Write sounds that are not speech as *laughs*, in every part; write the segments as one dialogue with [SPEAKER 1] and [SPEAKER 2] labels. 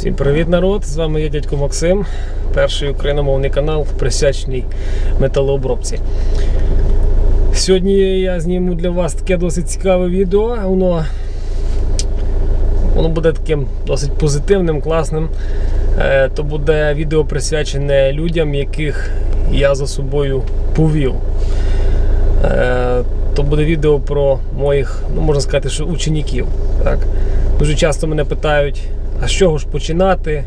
[SPEAKER 1] Всім привіт, народ! З вами я дядько Максим, перший україномовний канал, присвячений металообробці. Сьогодні я зніму для вас таке досить цікаве відео. Воно, воно буде таким досить позитивним, класним. Е, То буде відео присвячене людям, яких я за собою повів. Е, То буде відео про моїх, ну можна сказати, що учнів. Дуже часто мене питають, а з чого ж починати?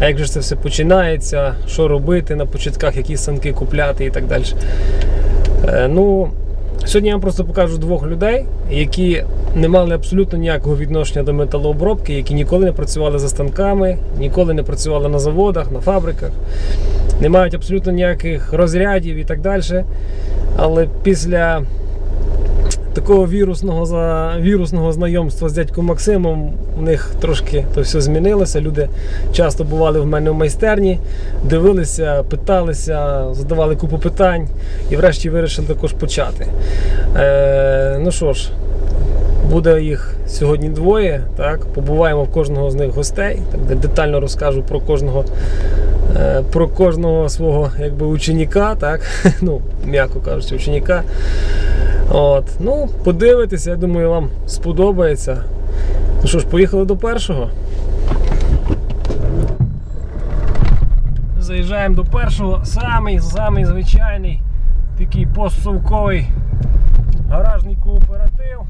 [SPEAKER 1] А як же це все починається? Що робити на початках, які санки купляти і так далі. Е, ну, сьогодні я вам просто покажу двох людей, які не мали абсолютно ніякого відношення до металообробки, які ніколи не працювали за станками, ніколи не працювали на заводах, на фабриках, не мають абсолютно ніяких розрядів і так далі. Але після такого вірусного за вірусного знайомства з дядьком Максимом у них трошки то все змінилося. Люди часто бували в мене в майстерні, дивилися, питалися, задавали купу питань і врешті вирішили також почати. Е, ну що ж. Буде їх сьогодні двоє. Так? Побуваємо в кожного з них гостей, так, де детально розкажу про кожного, е, про кожного свого якби, ученика, так? *laughs* ну, м'яко кажучи, ученика. От. Ну, подивитися, я думаю, вам сподобається. Ну що ж, поїхали до першого. Заїжджаємо до першого, самий самий звичайний такий постсовковий гаражний кооператив.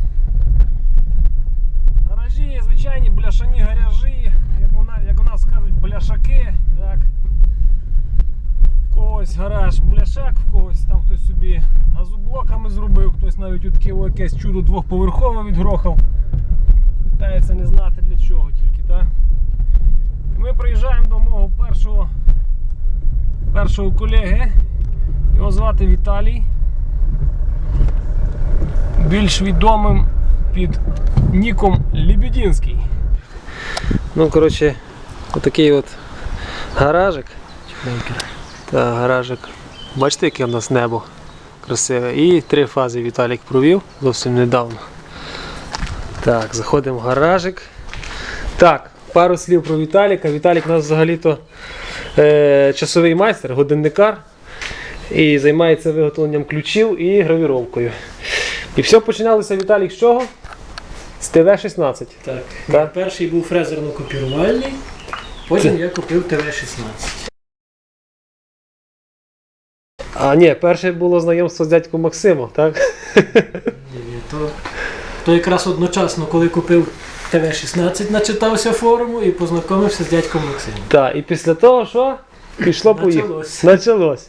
[SPEAKER 1] Гаражі, звичайні бляшані гаражі, як у нас, як у нас кажуть, бляшаки. Так. Когось гараж бляшак, в когось там хтось собі газоблоками зробив, хтось навіть у таке якесь чудо двохповерхове відгрохав. Питається не знати для чого тільки, так? І ми приїжджаємо до мого першого, першого колеги. Його звати Віталій. Більш відомим під ніком Лебединський. Ну, коротше, отакий от гаражик. Та гаражик. Бачите, яке в нас небо красиве. І три фази Віталік провів зовсім недавно. Так, заходимо в гаражик. Так, пару слів про Віталіка. Віталік у нас взагалі-то е, часовий майстер, годинникар. І займається виготовленням ключів і гравіровкою. І все починалося Віталік з чого? З ТВ-16.
[SPEAKER 2] Так.
[SPEAKER 1] Так.
[SPEAKER 2] Перший був фрезерно-копірувальний, потім я купив ТВ-16.
[SPEAKER 1] А ні, перше було знайомство з дядьком Максимом, так?
[SPEAKER 2] Ні, ні, То, то якраз одночасно, коли купив ТВ-16, начитався форуму і познайомився з дядьком Максимом.
[SPEAKER 1] Так, і після того що? Пішло поїхало.
[SPEAKER 2] Началось.
[SPEAKER 1] Началось.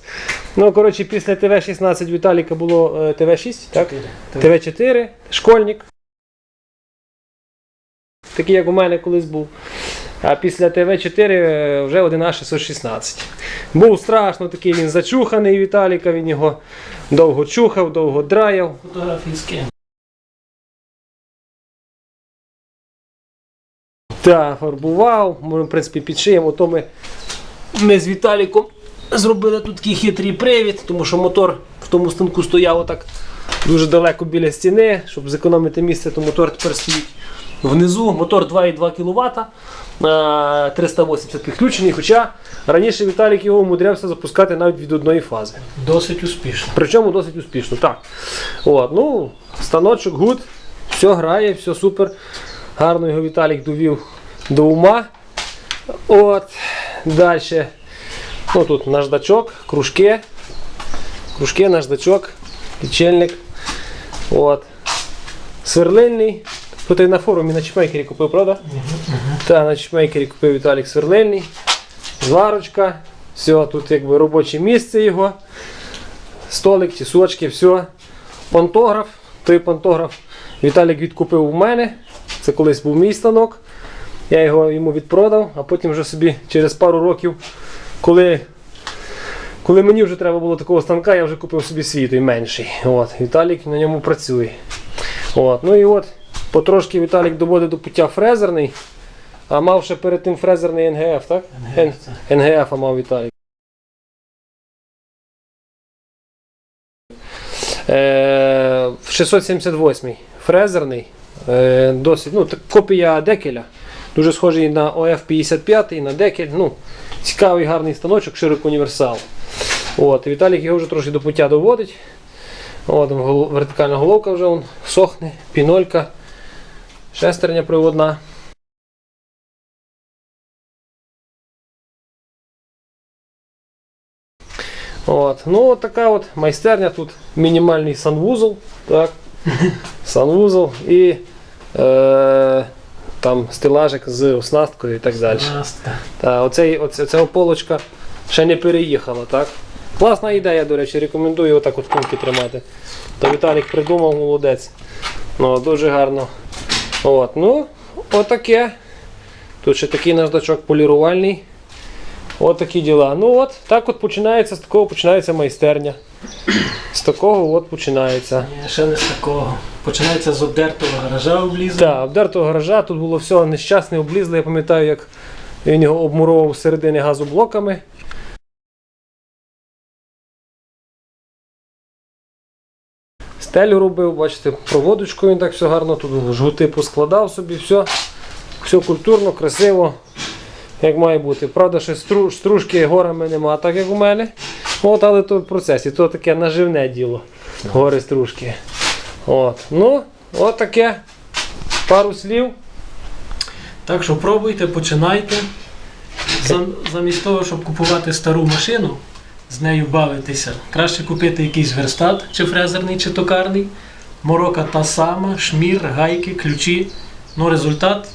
[SPEAKER 1] Ну, коротше, після ТВ-16 Віталіка було е, ТВ-6, так?
[SPEAKER 2] Чотири.
[SPEAKER 1] ТВ-4, школьник. Такий, як у мене колись був. А після ТВ-4 е, вже 1А616. Був страшно такий він зачуханий Віталіка, він його довго чухав, довго драяв.
[SPEAKER 2] Фотографії з ким?
[SPEAKER 1] Та, фарбував, в принципі, під шиєм. Ото ми, ми з Віталіком зробили тут такий хитрий привід, тому що мотор в тому станку стояв отак дуже далеко біля стіни, щоб зекономити місце, то мотор тепер стоїть внизу. Мотор 2,2 кВт, 380 підключений, хоча раніше Віталік його умудрявся запускати навіть від одної фази.
[SPEAKER 2] Досить успішно.
[SPEAKER 1] Причому досить успішно. Так. От, ну, станочок гуд, все грає, все супер. Гарно його Віталік довів до ума. От. Далі. Ну, тут наждачок, кружки. Кружки, наждачок, лічильник. От. Сверлильний. Тут і на форумі на чіпмейкері купив, правда? Так, на чіпмейкері купив Віталік сверлильний. Зварочка. Все, тут якби робоче місце його столик, тісочки, все. Пантограф. Той пантограф Віталік відкупив у мене. Це колись був мій станок. Я його йому відпродав, а потім вже собі через пару років, коли, коли мені вже треба було такого станка, я вже купив собі свій той менший. От, Віталік на ньому працює. От, ну і от, потрошки Віталік доводить до пуття фрезерний, а мав ще перед тим фрезерний НГФ, так?
[SPEAKER 2] НГФ, так.
[SPEAKER 1] НГФ мав Віталік. Е, 678 фрезерний. Е, досить, ну, так, копія декеля. Дуже схожий на ОФ-55 і на декель. Ну, цікавий гарний станочок, широко універсал. От, Віталік його вже трошки до пуття доводить. От, вертикальна головка вже вон, сохне, пінолька, шестерня приводна. От. Ну, от така от майстерня, тут мінімальний санвузол, так, *laughs* санвузол і е, там стелажик з оснасткою і так далі. Та, оцей, оце, ця полочка ще не переїхала, так? Класна ідея, до речі, рекомендую отак от кульки тримати. То Віталік придумав, молодець. Ну, дуже гарно. От, ну, отаке. Тут ще такий наждачок полірувальний. От такі діла. Ну от, так от починається, з такого починається майстерня. З такого от починається.
[SPEAKER 2] Ні, ще не з такого. Починається з обдертого гаража облізу.
[SPEAKER 1] Так, обдертого гаража, тут було все нещасне, облізле. Я пам'ятаю, як він його обмуровував середини газоблоками. Стелю робив, бачите, проводочку він так все гарно тут жгути поскладав собі, все, все культурно, красиво, як має бути. Правда, ще стру, стружки горами нема, так як у мене. От, але то в процесі, то таке наживне діло. Гори стружки. От. Ну, от таке. Пару слів.
[SPEAKER 2] Так що пробуйте, починайте. Замість того, щоб купувати стару машину, з нею бавитися, краще купити якийсь верстат, чи фрезерний, чи токарний. Морока та сама, шмір, гайки, ключі. Ну, результат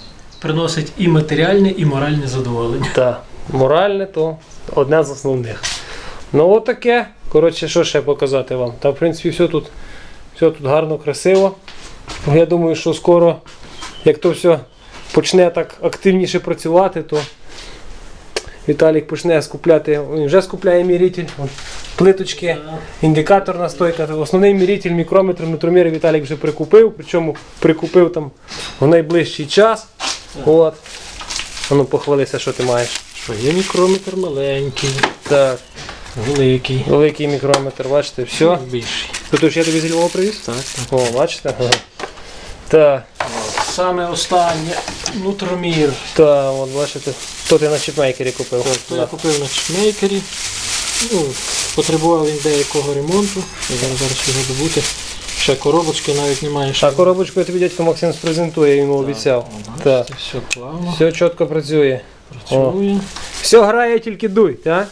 [SPEAKER 2] приносить і матеріальне, і моральне задоволення.
[SPEAKER 1] Так, моральне то одне з основних. Ну, от таке. Коротше, що ще показати вам? Та, в принципі, все тут, все тут гарно, красиво. Я думаю, що скоро, як то все почне так активніше працювати, то Віталік почне скупляти, він вже скупляє міритель, плиточки, індикаторна стойка. Основний міритель, мікрометр, метромір Віталік вже прикупив, причому прикупив там в найближчий час. От. А ну похвалися, що ти маєш.
[SPEAKER 2] Що є мікрометр маленький,
[SPEAKER 1] Так,
[SPEAKER 2] великий,
[SPEAKER 1] великий мікрометр, бачите, все.
[SPEAKER 2] більший.
[SPEAKER 1] Тут ж я тобі з Львова привіз?
[SPEAKER 2] Так,
[SPEAKER 1] О, бачите? Ага. Так,
[SPEAKER 2] Саме останнє нутромір.
[SPEAKER 1] так, от бачите, то ти на чіпмейкері купив.
[SPEAKER 2] То я купив на чіпмейкері. Ну, потребував він деякого ремонту. Я зараз зараз його добути. Ще коробочки навіть немає. ще.
[SPEAKER 1] А коробочку я тобі дядько Максим спрезентує, я йому обіцяв. Так.
[SPEAKER 2] Все плавно
[SPEAKER 1] Все чітко працює.
[SPEAKER 2] працює.
[SPEAKER 1] Все грає, тільки дуй, так?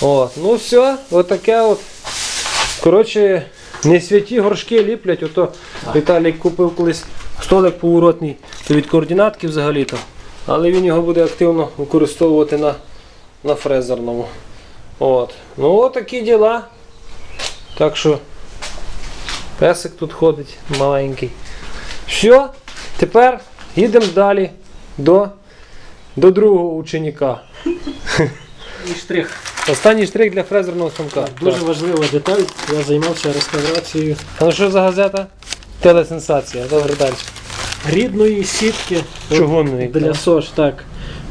[SPEAKER 1] От, ну все, от таке от. Коротше, не святі горшки ліплять, ото Віталій купив колись столик поворотний то від координатки взагалі-то. Але він його буде активно використовувати на, на фрезерному. От. Ну от такі діла. Так що песик тут ходить маленький. Все, тепер їдемо далі до, до другого ученика.
[SPEAKER 2] І штрих.
[SPEAKER 1] Останній штрих для фрезерного станка.
[SPEAKER 2] Дуже
[SPEAKER 1] Так.
[SPEAKER 2] важлива деталь. Я займався реставрацією
[SPEAKER 1] А ну що за газета? Телесенсація. Добре далі.
[SPEAKER 2] Рідної сітки
[SPEAKER 1] Чугунної.
[SPEAKER 2] для
[SPEAKER 1] так.
[SPEAKER 2] СОЖ. Так.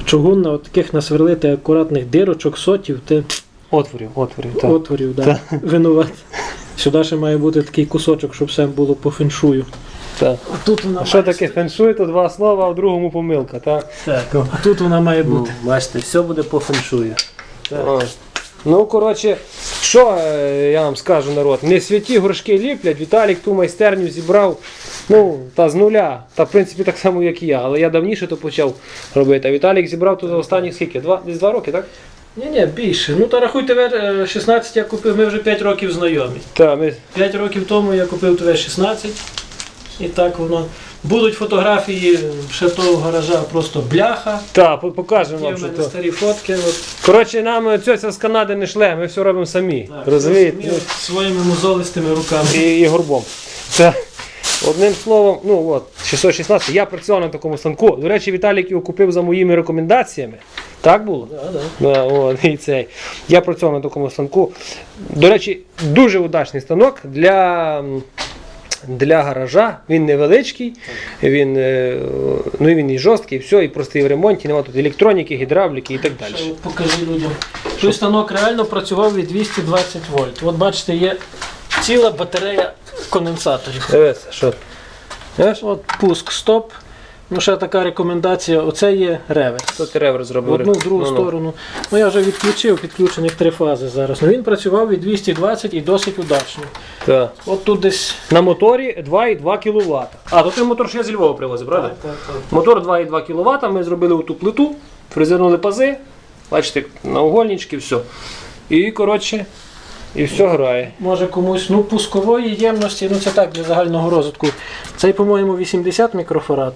[SPEAKER 2] Чугунна, от таких насверлити акуратних дирочок, сотів, ти
[SPEAKER 1] Отворів, отворів. Так.
[SPEAKER 2] отворів, да. винуват. Сюди ще має бути такий кусочок, щоб все було по феншую.
[SPEAKER 1] так.
[SPEAKER 2] А тут вона
[SPEAKER 1] А що
[SPEAKER 2] має
[SPEAKER 1] таке феншуй, то два слова, а в другому помилка, так?
[SPEAKER 2] Так, а тут вона має бути.
[SPEAKER 1] бачите, все буде по феншую. Ну, коротше, що е, я вам скажу, народ, не святі горшки ліплять, Віталік ту майстерню зібрав, ну, та з нуля. Та в принципі так само, як і я. Але я давніше то почав робити. А Віталік зібрав тут за останні скільки? Два, десь два роки, так?
[SPEAKER 2] Ні, ні, більше. Ну та рахуйте, вер- е, 16 я купив, ми вже 5 років знайомі.
[SPEAKER 1] Так, ми
[SPEAKER 2] 5 років тому я купив ТВ 16 і так воно. Будуть фотографії ще того гаража, просто бляха.
[SPEAKER 1] Так, по- покажемо
[SPEAKER 2] Є
[SPEAKER 1] вам,
[SPEAKER 2] в
[SPEAKER 1] що
[SPEAKER 2] мене
[SPEAKER 1] то.
[SPEAKER 2] старі фотки. От,
[SPEAKER 1] Коротше, нам цьоця з Канади не шле, ми все робимо самі.
[SPEAKER 2] так,
[SPEAKER 1] розумієте?
[SPEAKER 2] самі от своїми мозолистими руками.
[SPEAKER 1] І, і горбом. Це, одним словом, ну от, 616, я працював на такому станку. До речі, Віталік його купив за моїми рекомендаціями. Так було?
[SPEAKER 2] Да, да.
[SPEAKER 1] Да, от, *laughs* і цей. Я працював на такому станку. До речі, дуже удачний станок для. м, Для гаража він невеличкий, він, е, ну, він і жорсткий, і все, і простий в ремонті, нема тут електроніки, гідравліки і так далі.
[SPEAKER 2] от покажи людям. Той станок реально працював від 220 вольт. От бачите, є ціла батарея конденсаторів.
[SPEAKER 1] Дивіться, що.
[SPEAKER 2] От пуск, стоп. Ну, ще така рекомендація: оце є реверс.
[SPEAKER 1] Тут ревер
[SPEAKER 2] В одну, в другу
[SPEAKER 1] Ну, ну.
[SPEAKER 2] сторону. Ну я вже відключив підключених три фази зараз. Ну він працював від 220 і досить удачно.
[SPEAKER 1] Так.
[SPEAKER 2] От тут десь.
[SPEAKER 1] На моторі 2,2 кВт. А, тут той мотор ще зі Львова привозив, правда?
[SPEAKER 2] Так, так, так.
[SPEAKER 1] Мотор 2,2 кВт, ми зробили оту плиту, фрезернули пази, бачите, наугольнички, все. І, коротше, і все грає.
[SPEAKER 2] Може комусь ну, пускової ємності, ну це так для загального розвитку. Цей, по-моєму, 80 мікрофарад,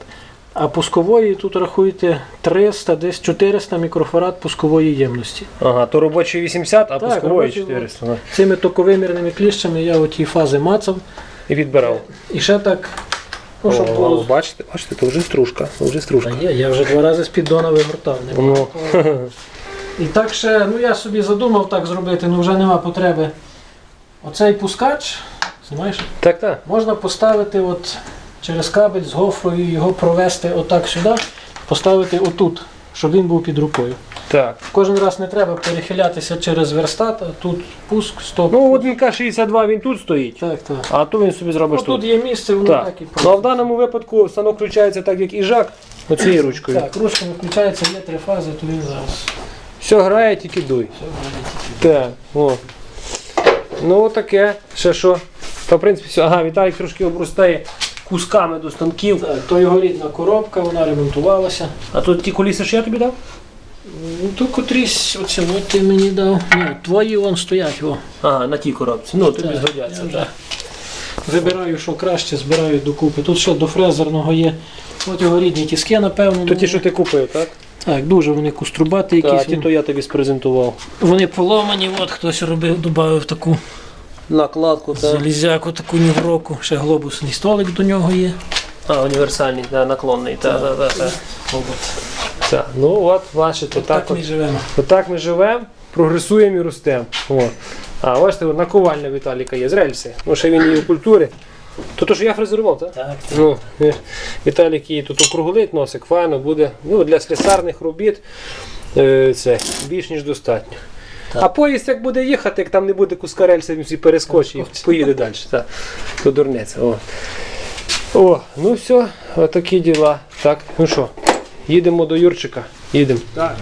[SPEAKER 2] а пускової тут рахуйте 300, десь 400 мікрофарад пускової ємності.
[SPEAKER 1] Ага, то робочий 80, а
[SPEAKER 2] Так,
[SPEAKER 1] пускової
[SPEAKER 2] робочий
[SPEAKER 1] 400. да.
[SPEAKER 2] Цими токовимірними кліщами я оті фази мацав.
[SPEAKER 1] І відбирав.
[SPEAKER 2] І ще так, ну, щоб
[SPEAKER 1] О,
[SPEAKER 2] було.
[SPEAKER 1] бачите, бачите, то вже стружка, то вже стружка.
[SPEAKER 2] є, я вже два рази з піддона вигортав.
[SPEAKER 1] Ну,
[SPEAKER 2] І так ще, ну я собі задумав так зробити, ну вже нема потреби. Оцей пускач, знаєш,
[SPEAKER 1] так, так.
[SPEAKER 2] можна поставити от через кабель з гофрою, його провести отак сюди, поставити отут, щоб він був під рукою.
[SPEAKER 1] Так.
[SPEAKER 2] Кожен раз не треба перехилятися через верстат, а тут пуск, стоп.
[SPEAKER 1] Ну, от він К-62, він тут стоїть,
[SPEAKER 2] Так, так.
[SPEAKER 1] а то він собі зробиш
[SPEAKER 2] Ну,
[SPEAKER 1] тут.
[SPEAKER 2] є місце, воно так,
[SPEAKER 1] Так.
[SPEAKER 2] і
[SPEAKER 1] Ну а в даному випадку станок включається так, як іжак, оцією ручкою.
[SPEAKER 2] Так, ручка виключається, є три фази, то він зараз.
[SPEAKER 1] Все грає, тільки дуй. Все Так, о. Ну таке. Ще що? Та в принципі все. Ага, Віталік трошки обростає кусками до станків.
[SPEAKER 2] Так, то його рідна коробка, вона ремонтувалася.
[SPEAKER 1] А тут ті куліси, що я тобі дав?
[SPEAKER 2] Ну, то котрісь, оце от ти мені дав. Ні, твої вон стоять. О.
[SPEAKER 1] Ага, на тій коробці. Ну, тобі
[SPEAKER 2] Так,
[SPEAKER 1] згодяться. вже
[SPEAKER 2] Вибираю, що краще, збираю докупи. Тут ще до фрезерного є. От його рідні тіски, напевно.
[SPEAKER 1] То
[SPEAKER 2] ну,
[SPEAKER 1] ті, що ти купив, так?
[SPEAKER 2] Так, дуже вони куструбати
[SPEAKER 1] Так,
[SPEAKER 2] якісь.
[SPEAKER 1] ті, то я тобі спрезентував.
[SPEAKER 2] Вони поломані, от хтось робив, додав таку
[SPEAKER 1] Накладку, так.
[SPEAKER 2] залізяку, таку нівроку. Ще глобусний столик до нього є.
[SPEAKER 1] А, універсальний, да, наклонний. Так, так, так. так. Так, ну от, бачите,
[SPEAKER 2] Так,
[SPEAKER 1] так,
[SPEAKER 2] ми живемо.
[SPEAKER 1] Отак ми живемо, прогресуємо і ростемо. О. А бачите, от наковальня Віталіка є з рельси. Ну, ще він її в культурі. То, то що я фрезерував, так?
[SPEAKER 2] Так,
[SPEAKER 1] Ну, е, Віталік її тут округлить, носик файно буде. Ну, для слесарних робіт е, це більш ніж достатньо.
[SPEAKER 2] Так.
[SPEAKER 1] А поїзд як буде їхати, як там не буде куска рельси, він всі перескочить і поїде далі. Так. То дурниця. О. О, ну все, отакі діла. Так, ну що, їдемо до Юрчика. Їдемо. Так.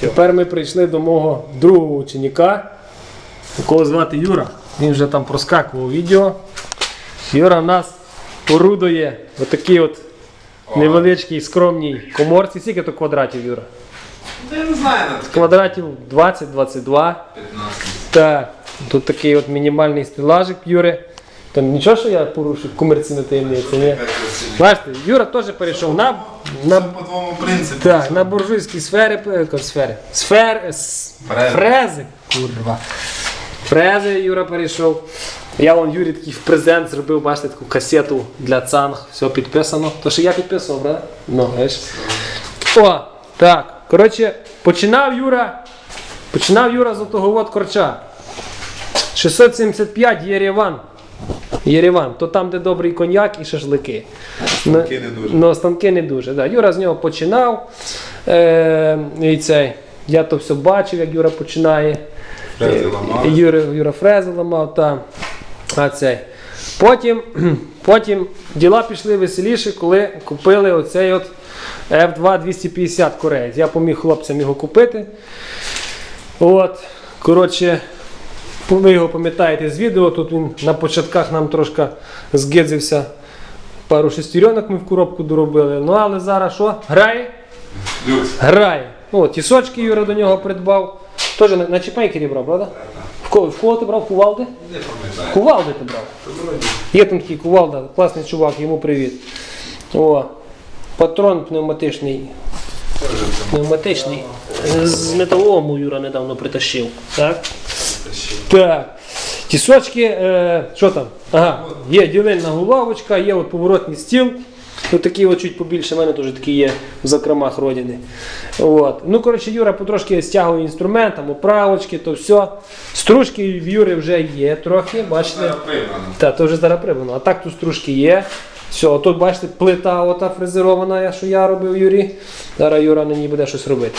[SPEAKER 1] Тепер ми прийшли до мого другого ученика, якого звати Юра. Він вже там проскакував відео. Юра нас орудує отакий от невеличкий скромній коморці. Скільки то квадратів, Юра?
[SPEAKER 3] Я не знаю, на таке
[SPEAKER 1] Квадратів 20-22.
[SPEAKER 3] 15.
[SPEAKER 1] Так. Тут такий от мінімальний стелажик Юри. Та нічого, що я порушив комерційну таємницю. Ні. Бачите, Юра теж перейшов на, на,
[SPEAKER 3] По твоєму принципу.
[SPEAKER 1] так, на буржуйські сфери, е, сфери. Сфер, с,
[SPEAKER 3] Фрези.
[SPEAKER 1] фрези. Курва. Фрези Юра перейшов. Я вон Юрі такий в презент зробив, бачите, таку касету для цанг. Все підписано. То що я підписував, правда? Ну, знаєш. О, так. Коротше, починав Юра. Починав Юра з того от корча. 675 Єреван. Єреван, то там, де добрий коньяк і шашлики.
[SPEAKER 3] Станки не дуже.
[SPEAKER 1] Ну, станки не дуже. Да. Юра з нього починав. Е, і цей, я то все бачив, як Юра починає.
[SPEAKER 3] Фрези
[SPEAKER 1] Е,
[SPEAKER 3] ламали.
[SPEAKER 1] Юра, Юра фрези ламав там. А цей. Потім, *clears throat* потім діла пішли веселіше, коли купили оцей от F2 250 кореєць. Я поміг хлопцям його купити. От, коротше, ви його пам'ятаєте з відео, тут він на початках нам трошки згидзився. Пару шестеренок ми в коробку доробили. Ну але зараз що? Грає?
[SPEAKER 3] Люкс.
[SPEAKER 1] Грає. Ну, тісочки Юра до нього придбав. Теж на, на чіпейкері брав, правда? В кого, в кого ти брав? Кувалди?
[SPEAKER 3] Не пам'ятаю.
[SPEAKER 1] Кувалди ти брав. Є там такий кувалда, класний чувак, йому привіт. О, патрон пневматичний. Пневматичний. З металолому Юра недавно притащив. Так? Так. Тісочки, е, що там? Ага, є ділельна головочка, є от поворотний стіл. Ну, такий от чуть побільше, в мене теж такі є в закромах родини. От. Ну, коротше, Юра потрошки стягує інструмент, там оправочки, то все. Стружки в Юри вже є трохи, бачите. Так, то вже зараз прибрано. А так тут стружки є. Все, тут бачите, плита ота фрезерована, що я робив Юрі. Зараз Юра на ній буде щось робити.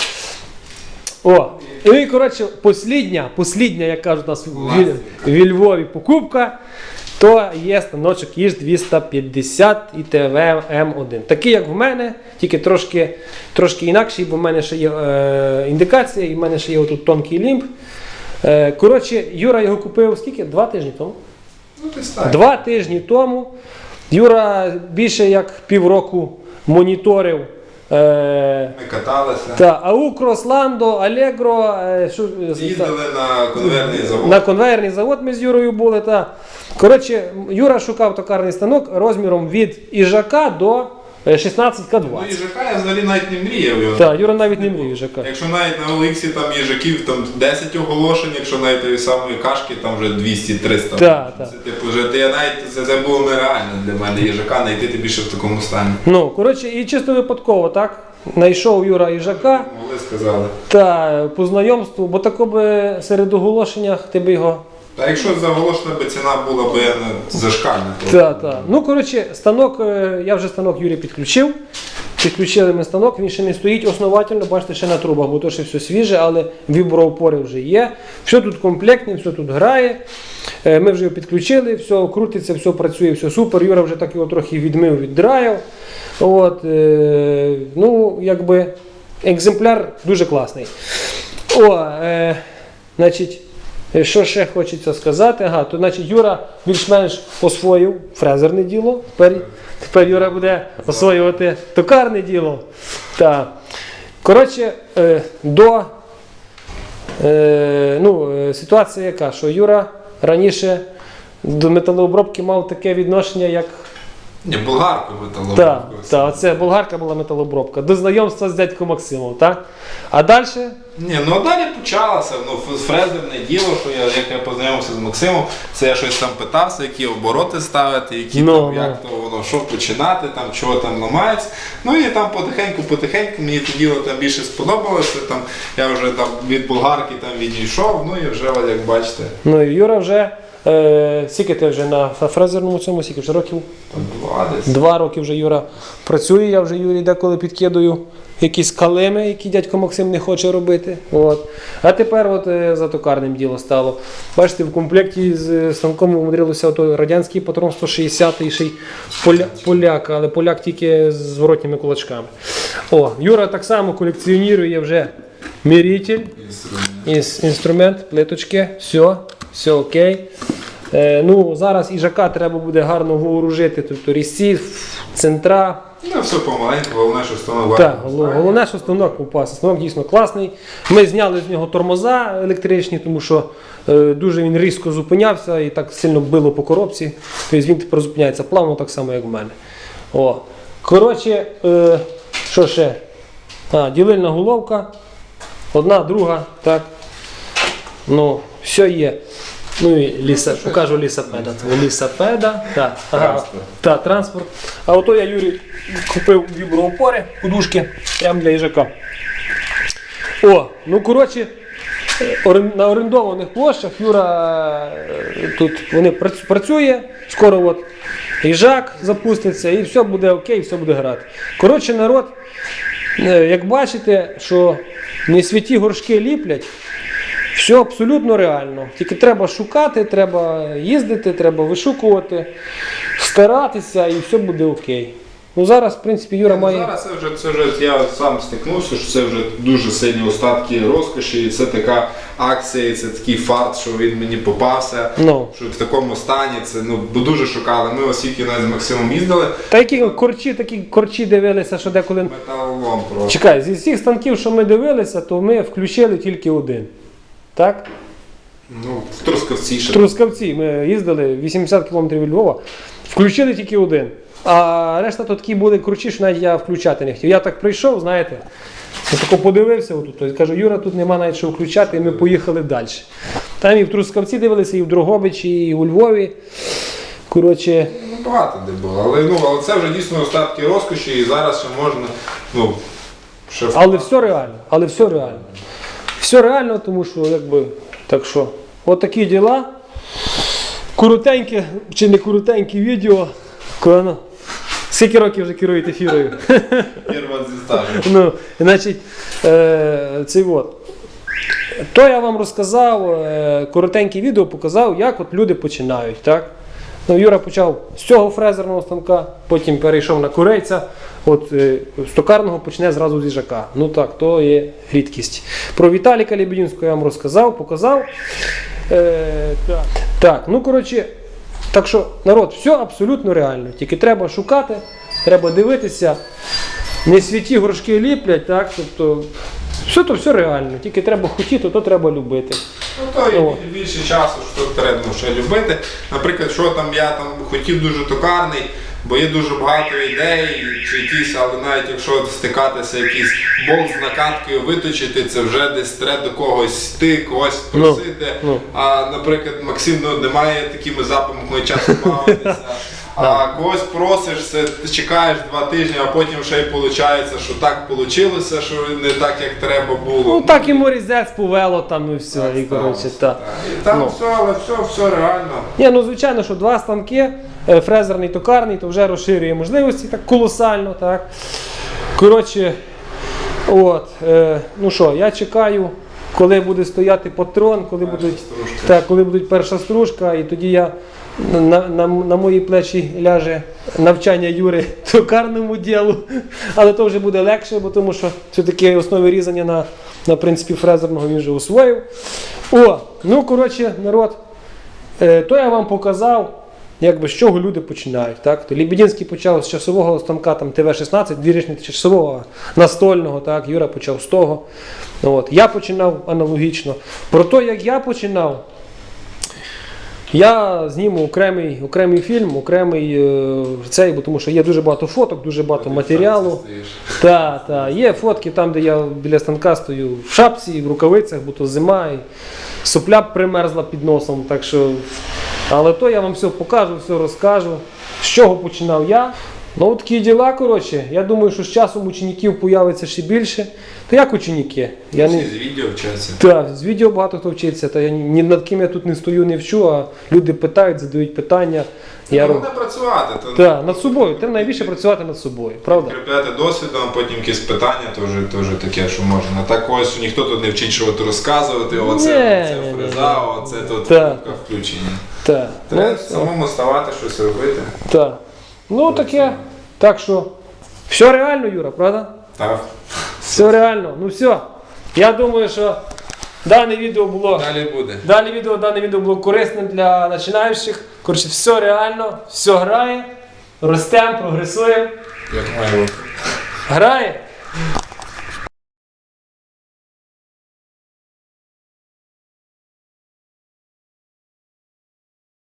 [SPEAKER 1] О, і коротше, послідня, послідня, як кажуть у нас в, Львові покупка. то є станочок їж 250 і ТВМ1. Такий, як в мене, тільки трошки, трошки інакший, бо в мене ще є е, індикація, і в мене ще є отут тонкий лімб. Е, коротше, Юра його купив скільки? Два тижні тому.
[SPEAKER 3] Ну, ти.
[SPEAKER 1] Два тижні тому Юра більше як півроку моніторив. Е,
[SPEAKER 3] Ми каталися.
[SPEAKER 1] та, АУК, Росландо, Алегро, е, що,
[SPEAKER 3] Їздили на конвейерний завод.
[SPEAKER 1] на конвейерний завод ми з Юрою були. Та. Коротше, Юра шукав токарний станок розміром від іжака до е, 16К20.
[SPEAKER 3] Ну, їжака я взагалі навіть не мріяв його.
[SPEAKER 1] Так, Юра навіть не мріє їжака.
[SPEAKER 3] Якщо навіть на Олексі там їжаків там 10 оголошень, якщо навіть тієї самої кашки там вже 200-300.
[SPEAKER 1] Так, так.
[SPEAKER 3] Це типу вже ти- навіть це, це було нереально для мене їжака знайти ти більше в такому стані.
[SPEAKER 1] Ну, коротше, і чисто випадково, так? Знайшов Юра їжака
[SPEAKER 3] Могли сказали.
[SPEAKER 1] та по знайомству, бо тако би серед оголошеннях ти би його
[SPEAKER 3] Та якщо заголошена би ціна була б зашкальна.
[SPEAKER 1] Так, так. Ну, коротше, станок, е, я вже станок Юрі підключив. Підключили ми станок, він ще не стоїть основательно, бачите, ще на трубах, бо то ще все свіже, але віброопори вже є. Все тут комплектне, все тут грає. Е, Ми вже його підключили, все крутиться, все працює, все супер. Юра вже так його трохи відмив, віддраїв. От, е, ну, якби екземпляр дуже класний. О, значить, що ще хочеться сказати? Ага, то значить Юра більш-менш освоїв фрезерне діло. Тепер, тепер Юра буде освоювати токарне діло. Так. Коротше, е, до е, ну, е, ситуація яка, що Юра раніше до металообробки мав таке відношення, як
[SPEAKER 3] Ні, болгарку металову.
[SPEAKER 1] так, та, оце болгарка була металообробка. До знайомства з дядьком Максимом, так? А далі
[SPEAKER 3] Ні, ну а далі почалося. Ну, фрезерне діло, що я, як я познайомився з Максимом, це я щось там питався, які обороти ставити, які
[SPEAKER 1] Ну,
[SPEAKER 3] там,
[SPEAKER 1] ну.
[SPEAKER 3] як то воно, що починати, там, чого там ламається. Ну і там потихеньку-потихеньку мені те діло там більше сподобалося. Там, я вже там від болгарки там відійшов, ну і вже, як бачите,
[SPEAKER 1] Ну і Юра вже. Е, скільки ти вже на фрезерному цьому, скільки вже років?
[SPEAKER 3] два десь.
[SPEAKER 1] Два роки вже Юра працює, я вже Юрі деколи підкидаю якісь калими, які дядько Максим не хоче робити. От. А тепер от е, за токарним діло стало. Бачите, в комплекті з е, станком умудрилося радянський патрон 160 і ще й поля, поляк, але поляк тільки з зворотніми кулачками. О, Юра так само колекціонує вже міритель. Інс- інструмент, плиточки, все, все окей. Е, ну, зараз іжака треба буде гарно вооружити, тобто різці, центра.
[SPEAKER 3] Ну, все помаленьку, головне, що станок
[SPEAKER 1] Так, гол- головне, що станок попався. Станок дійсно класний. Ми зняли з нього тормоза електричні, тому що е, дуже він різко зупинявся і так сильно било по коробці. Тобто він тепер зупиняється плавно, так само, як в мене. О. Коротше, е, що ще? А, ділильна головка. Одна, друга, так. Ну, все є. Ну і ліса, покажу лісопеда. Це лісопеда. Так, ага,
[SPEAKER 3] Транспорт.
[SPEAKER 1] так, транспорт. А ото я Юрі купив віброопори, подушки, прямо для їжака. О, ну коротше, на орендованих площах Юра е, тут вони працює, скоро от їжак запуститься і все буде окей, все буде грати. Коротше, народ, е, як бачите, що не святі горшки ліплять, все абсолютно реально. Тільки треба шукати, треба їздити, треба вишукувати, старатися і все буде окей. Ну зараз, в принципі, Юра має.
[SPEAKER 3] Зараз це вже, це вже я сам стикнувся, що це вже дуже сильні остатки розкоші, і це така акція, і це такий фарт, що він мені попався.
[SPEAKER 1] Ну.
[SPEAKER 3] Що в такому стані це ну бо дуже шукали. Ми оскільки навіть з Максимом їздили,
[SPEAKER 1] Та які корчі, такі корчі дивилися, що деколи.
[SPEAKER 3] металолом просто.
[SPEAKER 1] Чекай, зі всіх станків, що ми дивилися, то ми включили тільки один. Так?
[SPEAKER 3] Ну, в Трускавці ще. В.
[SPEAKER 1] Трускавці ми їздили 80 км від Львова, включили тільки один. А решта то такі були кручі, що навіть я включати не хотів. Я так прийшов, знаєте, я тако подивився отут. то Кажу, Юра, тут нема навіть що включати, і ми поїхали далі. Там і в Трускавці дивилися, і в Дрогобичі, і у Львові. Коротше,
[SPEAKER 3] Ну, багато де було. Але, ну, але це вже дійсно остатки розкоші, і зараз ще можна. Ну, ще
[SPEAKER 1] Але все реально, але все реально. Все реально, тому що, якби, так що, от такі діла. Коротеньке чи не коротеньке відео. Коно. Скільки років вже керуєте фірою?
[SPEAKER 3] Первого зі стажу. *laughs*
[SPEAKER 1] ну, значить, е, цей от. То я вам розказав, е, коротеньке відео показав, як от люди починають. Так? Ну, Юра почав з цього фрезерного станка, потім перейшов на курейця. От е, з токарного почне зразу з їжака. Ну так, то є рідкість. Про Віталіка Лебедінського я вам розказав, показав. Е, так. так, ну коротше, так що народ, все абсолютно реально. Тільки треба шукати, треба дивитися. Не святі горшки ліплять, так? Тобто, все то все реально. Тільки треба хотіти, то треба любити.
[SPEAKER 3] Ну то
[SPEAKER 1] О.
[SPEAKER 3] більше часу, що треба ще любити. Наприклад, що там я там хотів дуже токарний, бо є дуже багато ідей, чи якісь, але навіть якщо стикатися, якийсь болт з накаткою виточити, це вже десь треба до когось йти, когось просити.
[SPEAKER 1] ну.
[SPEAKER 3] А наприклад, Максим ну, немає такими запахами часу бавитися. *laughs* А когось просиш, це ти чекаєш два тижні, а потім ще й виходить, що так вийшло, що не так, як треба було.
[SPEAKER 1] Ну так і морізець повело там і все. І,
[SPEAKER 3] Так,
[SPEAKER 1] коротше,
[SPEAKER 3] сталося,
[SPEAKER 1] так.
[SPEAKER 3] І там
[SPEAKER 1] Ну.
[SPEAKER 3] все, але все, все реально.
[SPEAKER 1] Ні, ну звичайно, що два станки, е, фрезерний токарний, то вже розширює можливості так колосально. так. Коротше, от, е, ну що, я чекаю, коли буде стояти патрон, коли
[SPEAKER 3] Перша
[SPEAKER 1] будуть,
[SPEAKER 3] стружка.
[SPEAKER 1] так, коли будуть перша стружка, і тоді я на, на, на мої плечі ляже навчання Юри *laughs* токарному ділу. Але то вже буде легше, бо тому що все-таки основи різання на, на принципі фрезерного він вже освоїв. О, ну коротше, народ. Е, то я вам показав, якби з чого люди починають. Так? То Лебединський почав з часового станка там, ТВ-16, двірічний часового настольного, так? Юра почав з того. От. Я починав аналогічно. Про те, як я починав, я зніму окремий, окремий фільм, окремий е, цей, бо тому що є дуже багато фоток, дуже багато матеріалу. Та, та, Є фотки там, де я біля станка стою в шапці, в рукавицях, бо то зима, і сопля примерзла під носом. Так що... Але то я вам все покажу, все розкажу. З чого починав я. Ну, такі діла, коротше. Я думаю, що з часом учнів появиться ще більше. То як ученики? Я не...
[SPEAKER 3] Всі з відео вчаться.
[SPEAKER 1] Так, з відео багато хто вчиться, та я ні над ким я тут не стою, не вчу, а люди питають, задають питання. Я роб...
[SPEAKER 3] Головне працювати. то-
[SPEAKER 1] Так, над собою. Треба найбільше працювати над собою, правда?
[SPEAKER 3] Кріпляти досвідом, потім якісь питання, то вже, то вже таке, що можна. Так ось ніхто тут не вчить, що от розказувати, оце,
[SPEAKER 1] Ні,
[SPEAKER 3] оце
[SPEAKER 1] ні, ні,
[SPEAKER 3] фреза,
[SPEAKER 1] ні.
[SPEAKER 3] оце тут
[SPEAKER 1] Так.
[SPEAKER 3] кнопка включення. Треба
[SPEAKER 1] Ну,
[SPEAKER 3] самому ставати, щось робити.
[SPEAKER 1] так. Ну таке. Так що, все реально, Юра, правда?
[SPEAKER 3] Так.
[SPEAKER 1] Все реально. Ну все. Я думаю, що дане відео було.
[SPEAKER 3] Далі буде.
[SPEAKER 1] Дане відео, дане відео було корисним для починаючих. Коротше, все реально, все грає, ростемо, прогресуємо.
[SPEAKER 3] Як має бути.
[SPEAKER 1] Грає.